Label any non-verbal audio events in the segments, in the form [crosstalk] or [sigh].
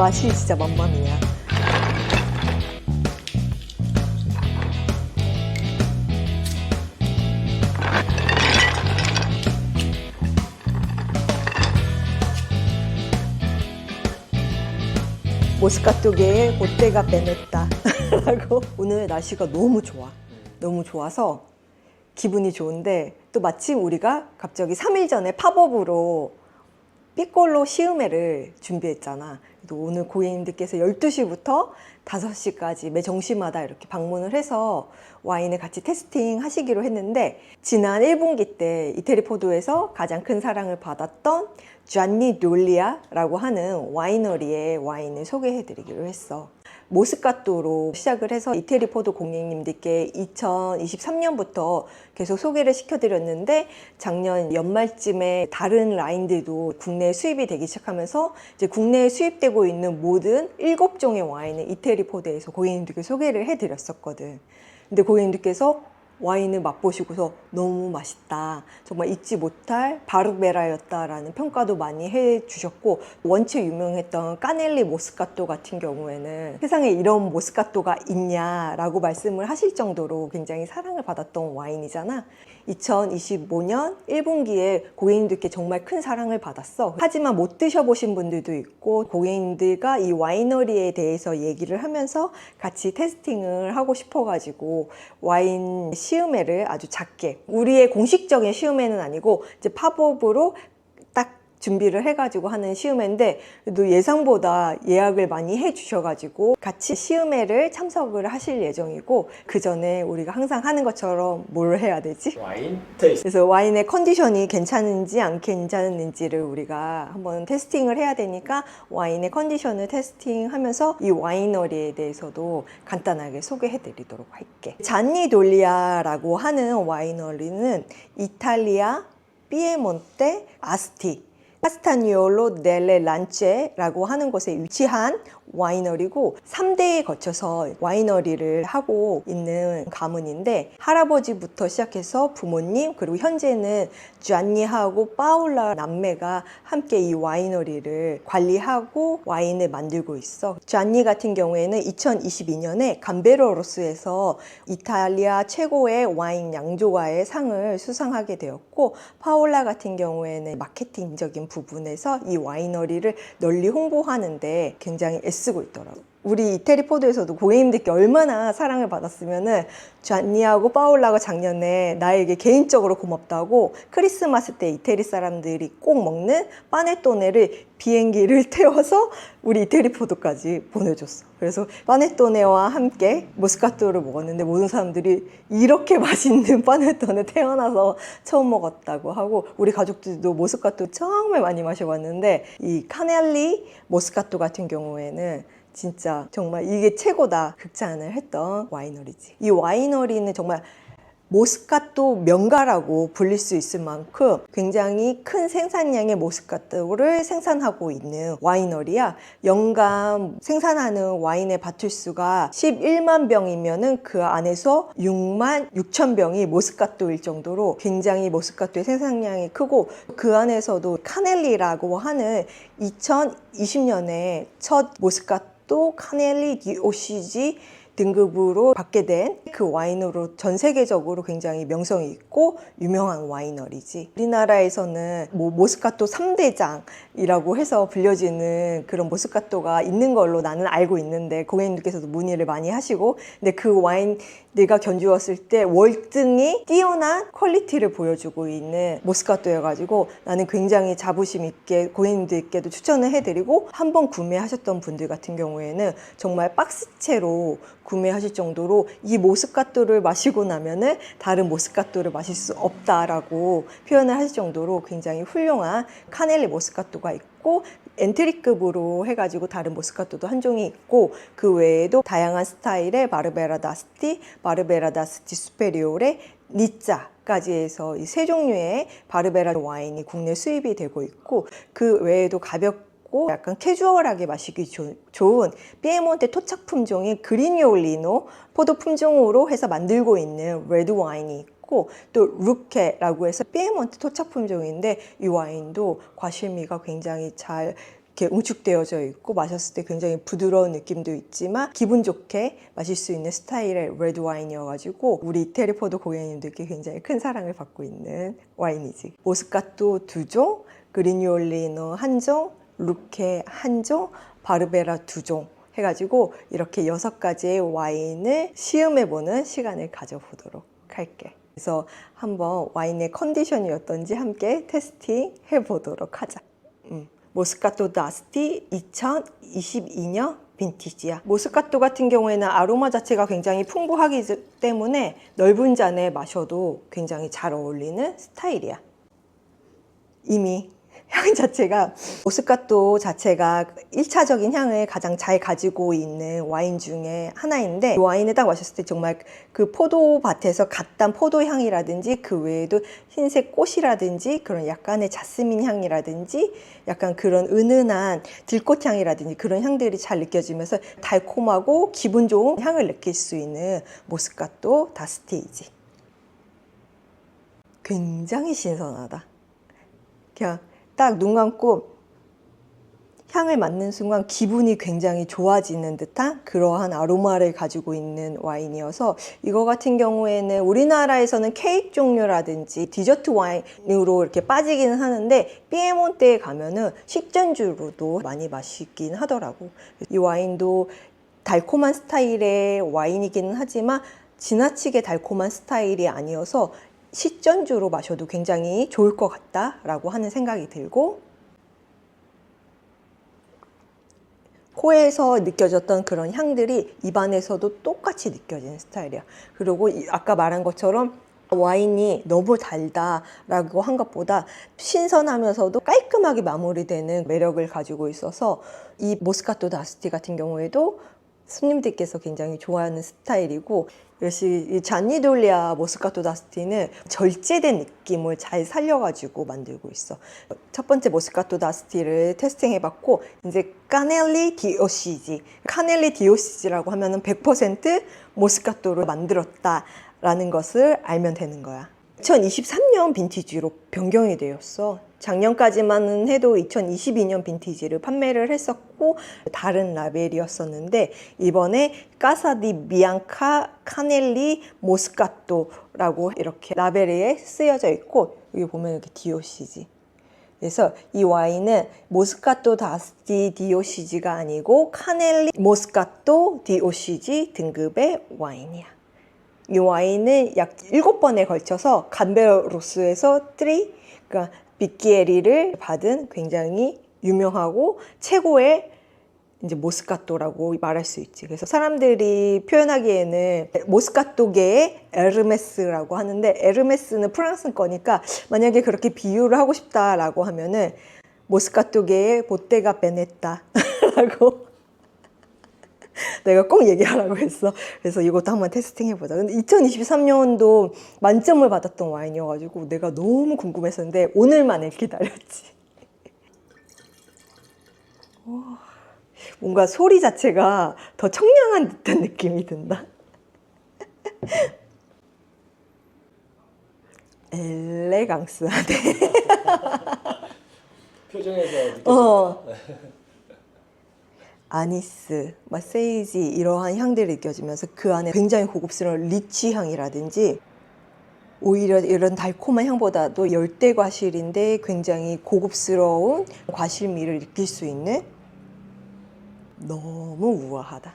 맛이 진짜 만만이야. 모스카토계의 롯데가 빼냈다. [laughs] 라고 오늘 날씨가 너무 좋아. 너무 좋아서 기분이 좋은데 또 마침 우리가 갑자기 3일 전에 팝업으로 삐꼴로 시음회를 준비했잖아. 또 오늘 고객님들께서 12시부터 5시까지 매 정시마다 이렇게 방문을 해서 와인을 같이 테스팅 하시기로 했는데 지난 1분기 때 이태리 포도에서 가장 큰 사랑을 받았던 쟈니 놀리아라고 하는 와이너리의 와인을 소개해 드리기로 했어. 모스카토로 시작을 해서 이태리 포도 고객님들께 2023년부터 계속 소개를 시켜드렸는데 작년 연말쯤에 다른 라인들도 국내에 수입이 되기 시작하면서 이제 국내에 수입되고 있는 모든 7종의 와인을 이태리 포도에서 고객님들께 소개를 해드렸었거든. 근데 고객님들께서 와인을 맛보시고서 너무 맛있다. 정말 잊지 못할 바르베라였다라는 평가도 많이 해 주셨고 원체 유명했던 까넬리 모스카토 같은 경우에는 세상에 이런 모스카토가 있냐라고 말씀을 하실 정도로 굉장히 사랑을 받았던 와인이잖아. 2025년 1분기에 고객님들께 정말 큰 사랑을 받았어. 하지만 못 드셔보신 분들도 있고 고객님들과 이 와이너리에 대해서 얘기를 하면서 같이 테스팅을 하고 싶어가지고 와인 시 음회를 아주 작게 우리의 공식적인 시음회는 아니고 이제 팝업으로 딱 준비를 해가지고 하는 시음회인데 그래도 예상보다 예약을 많이 해주셔가지고 같이 시음회를 참석을 하실 예정이고 그 전에 우리가 항상 하는 것처럼 뭘 해야 되지? 와인 테이스트 그래서 와인의 컨디션이 괜찮은지 안 괜찮은지를 우리가 한번 테스팅을 해야 되니까 와인의 컨디션을 테스팅하면서 이 와이너리에 대해서도 간단하게 소개해 드리도록 할게. 잔니 돌리아라고 하는 와이너리는 이탈리아 피에몬테 아스티 카스타니올로 넬레 란체라고 하는 곳에 위치한 와이너리고 3대에 거쳐서 와이너리를 하고 있는 가문인데 할아버지부터 시작해서 부모님 그리고 현재는 쥐안니하고 파울라 남매가 함께 이 와이너리를 관리하고 와인을 만들고 있어. 쥐안니 같은 경우에는 2022년에 감베로로스에서 이탈리아 최고의 와인 양조가의 상을 수상하게 되었고 파울라 같은 경우에는 마케팅적인 부분에서 이 와이너리를 널리 홍보하는데 굉장히 애쓰고 있더라고. 우리 이태리 포도에서도 고객님들께 얼마나 사랑을 받았으면은 쟈니하고 파울라가 작년에 나에게 개인적으로 고맙다고 크리스마스 때 이태리 사람들이 꼭 먹는 파네토네를 비행기를 [laughs] 태워서 우리 이태리 포도까지 보내줬어. 그래서 파네토네와 함께 모스카토를 먹었는데 모든 사람들이 이렇게 [laughs] 맛있는 파네토네 태어나서 처음 먹었다고 하고 우리 가족들도 모스카토 정말 많이 마셔봤는데 이 카넬리 모스카토 같은 경우에는 진짜 정말 이게 최고다 극찬을 했던 와이너리지. 이 와이너리는 정말 모스카토 명가라고 불릴 수 있을 만큼 굉장히 큰 생산량의 모스카토를 생산하고 있는 와이너리야. 연간 생산하는 와인의 바틀수가 11만 병이면은 그 안에서 6만 6천 병이 모스카토일 정도로 굉장히 모스카토의 생산량이 크고 그 안에서도 카넬리라고 하는 2020년에 첫 모스카토 카넬리 디오시지 등급으로 받게 된 그 와인으로 전 세계적으로 굉장히 명성이 있고 유명한 와이너리지. 우리나라에서는 뭐 모스카토 3대장이라고 해서 불려지는 그런 모스카토가 있는 걸로 나는 알고 있는데 고객님들께서도 문의를 많이 하시고 근데 그 와인 내가 견주었을 때 월등히 뛰어난 퀄리티를 보여주고 있는 모스카토여가지고 나는 굉장히 자부심 있게 고객님들께도 추천을 해드리고 한번 구매하셨던 분들 같은 경우에는 정말 박스채로 구매하실 정도로 이 모스카토를 마시고 나면은 다른 모스카토를 마실 수 없다라고 표현을 하실 정도로 굉장히 훌륭한 카넬리 모스카토가 있고 엔트리급으로 해가지고 다른 모스카토도 한 종이 있고 그 외에도 다양한 스타일의 바르베라 다스티, 바르베라 다스티 수페리오레, 니짜 까지 해서 이 세 종류의 바르베라 와인이 국내 수입이 되고 있고 그 외에도 가볍 고 약간 캐주얼하게 마시기 조- 좋은 피에몬테 토착 품종인 그리니올리노 포도 품종으로 해서 만들고 있는 레드 와인이 있고 또 루케라고 해서 피에몬테 토착 품종인데 이 와인도 과실미가 굉장히 잘 이렇게 응축되어져 있고 마셨을 때 굉장히 부드러운 느낌도 있지만 기분 좋게 마실 수 있는 스타일의 레드 와인이어가지고 우리 이태리 포도 고객님들께 굉장히 큰 사랑을 받고 있는 와인이지. 모스카토 두 종, 그리뉴올리노 한 종, 루케 한 종, 바르베라 두 종. 해가지고 이렇게 여섯 가지의 와인을 시음해보는 시간을 가져보도록 할게. 그래서 한번 와인의 컨디션이 어떤지 함께 테스팅 해보도록 하자. 음. 모스카토 다스티 2022년 빈티지야. 모스카토 같은 경우에는 아로마 자체가 굉장히 풍부하기 때문에 넓은 잔에 마셔도 굉장히 잘 어울리는 스타일이야. 이미 향 자체가 모스카토 자체가 1차적인 향을 가장 잘 가지고 있는 와인 중에 하나인데 이 와인을 딱 마셨을 때 정말 그 포도밭에서 갓단 포도 향이라든지 그 외에도 흰색 꽃이라든지 그런 약간의 자스민 향이라든지 약간 그런 은은한 들꽃 향이라든지 그런 향들이 잘 느껴지면서 달콤하고 기분 좋은 향을 느낄 수 있는 모스카토 다스티이지. 굉장히 신선하다. 그냥 딱 눈 감고 향을 맡는 순간 기분이 굉장히 좋아지는 듯한 그러한 아로마를 가지고 있는 와인이어서 이거 같은 경우에는 우리나라에서는 케이크 종류라든지 디저트 와인으로 이렇게 빠지기는 하는데 피에몬테에 가면은 식전주로도 많이 마시긴 하더라고. 이 와인도 달콤한 스타일의 와인이기는 하지만 지나치게 달콤한 스타일이 아니어서 식전주로 마셔도 굉장히 좋을 것 같다라고 하는 생각이 들고 코에서 느껴졌던 그런 향들이 입안에서도 똑같이 느껴지는 스타일이야. 그리고 이- 아까 말한 것처럼 와인이 너무 달다라고 한 것보다 신선하면서도 깔끔하게 마무리되는 매력을 가지고 있어서 이 모스카토 다스티 같은 경우에도 손님들께서 굉장히 좋아하는 스타일이고 역시 이 잔니돌리아 모스카토 다스티는 절제된 느낌을 잘 살려가지고 만들고 있어. 첫 번째 모스카토 다스티를 테스팅해봤고 이제 카넬리 디오시지, 카넬리 디오시지라고 하면은 100% 모스카토로 만들었다라는 것을 알면 되는 거야. 2023년 빈티지로 변경이 되었어. 작년까지만은 해도 2022년 빈티지를 판매를 했었고 다른 라벨이었었는데 이번에 까사디 비앙카 카넬리 모스카토라고 이렇게 라벨에 쓰여져 있고 여기 보면 이렇게 디오시지. 그래서 이 와인은 모스카토 다스티 디오시지가 아니고 카넬리 모스카토 디오시지 등급의 와인이야. 이 와인은 약 7번에 걸쳐서 감베로스에서 3, 그러니까 비키에리를 받은 굉장히 유명하고 최고의 이제 모스카토라고 말할 수 있지. 그래서 사람들이 표현하기에는 모스카토계의 에르메스라고 하는데 에르메스는 프랑스 거니까 만약에 그렇게 비유를 하고 싶다라고 하면은 모스카토계의 보테가 베네타라고 [laughs] 내가 꼭 얘기하라고 했어. 그래서 이것도 한번 테스팅 해보자. 근데 2023년도 만점을 받았던 와인이어가지고 내가 너무 궁금했었는데 오늘만을 기다렸지. [laughs] 와, 뭔가 소리 자체가 더 청량한 듯한 느낌이 든다. [laughs] 엘레강스하네. 표정에서. 어. 아니스, 막 세이지 이러한 향들이 느껴지면서 그 안에 굉장히 고급스러운 리치 향이라든지 오히려 이런 달콤한 향보다도 열대 과실인데 굉장히 고급스러운 과실미를 느낄 수 있는 너무 우아하다.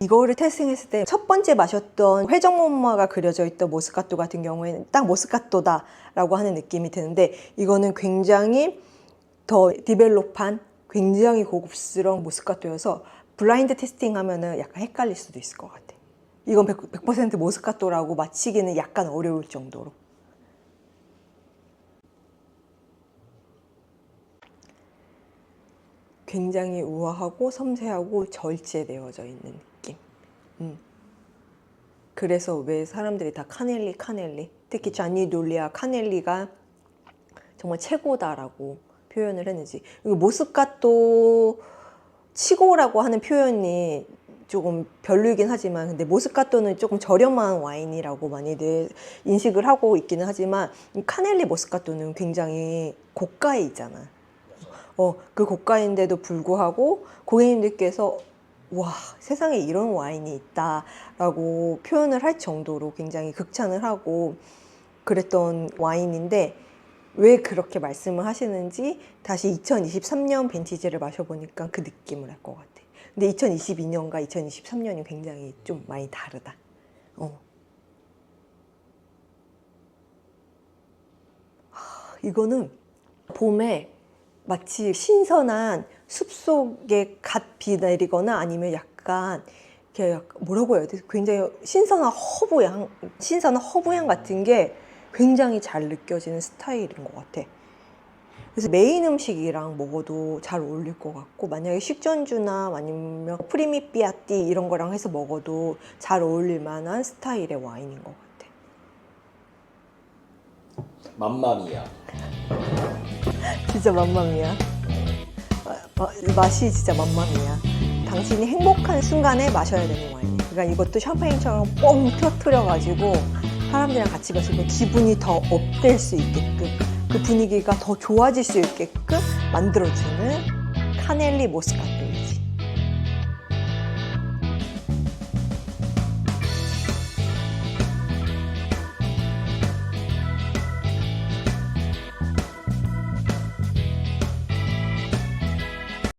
이거를 테스팅했을 때 첫 번째 마셨던 회전목마가 그려져 있던 모스카토 같은 경우에는 딱 모스카토다라고 하는 느낌이 드는데 이거는 굉장히 더 디벨롭한 굉장히 고급스러운 모스카토여서 블라인드 테스팅 하면은 약간 헷갈릴 수도 있을 것 같아. 이건 100%, 100% 모스카토라고 맞히기는 약간 어려울 정도로. 굉장히 우아하고 섬세하고 절제되어져 있는 느낌. 음. 그래서 왜 사람들이 다 카넬리 카넬리 특히 자니 돌리아 카넬리가 정말 최고다라고 표현을 했는지 이거 모스카토 치고라고 하는 표현이 조금 별로이긴 하지만 근데 모스카토는 조금 저렴한 와인이라고 많이들 인식을 하고 있기는 하지만 이 카넬리 모스카토는 굉장히 고가에 있잖아. 어, 그 고가인데도 불구하고 고객님들께서 와 세상에 이런 와인이 있다라고 표현을 할 정도로 굉장히 극찬을 하고 그랬던 와인인데 왜 그렇게 말씀을 하시는지 다시 2023년 빈티지를 마셔보니까 그 느낌을 알 것 같아. 근데 2022년과 2023년이 굉장히 좀 많이 다르다. 어. 하, 이거는 봄에 마치 신선한 숲속에 갓 비 내리거나 아니면 약간 이렇게 약- 뭐라고 해야 돼? 굉장히 신선한 허브향, 신선한 허브향 같은 게 굉장히 잘 느껴지는 스타일인 것 같아. 그래서 메인 음식이랑 먹어도 잘 어울릴 것 같고 만약에 식전주나 아니면 프리미삐아띠 이런 거랑 해서 먹어도 잘 어울릴 만한 스타일의 와인인 것 같아. 맘마미야. 진짜 맘mam이야. 어, 어, 맛이 진짜 맘mam이야. 당신이 행복한 순간에 마셔야 되는 와인. 그러니까 이것도 샴페인처럼 뻥 터트려가지고 사람들이랑 같이 마시면 기분이 더 업될 수 있게끔 그 분위기가 더 좋아질 수 있게끔 만들어주는 카넬리 모스카토.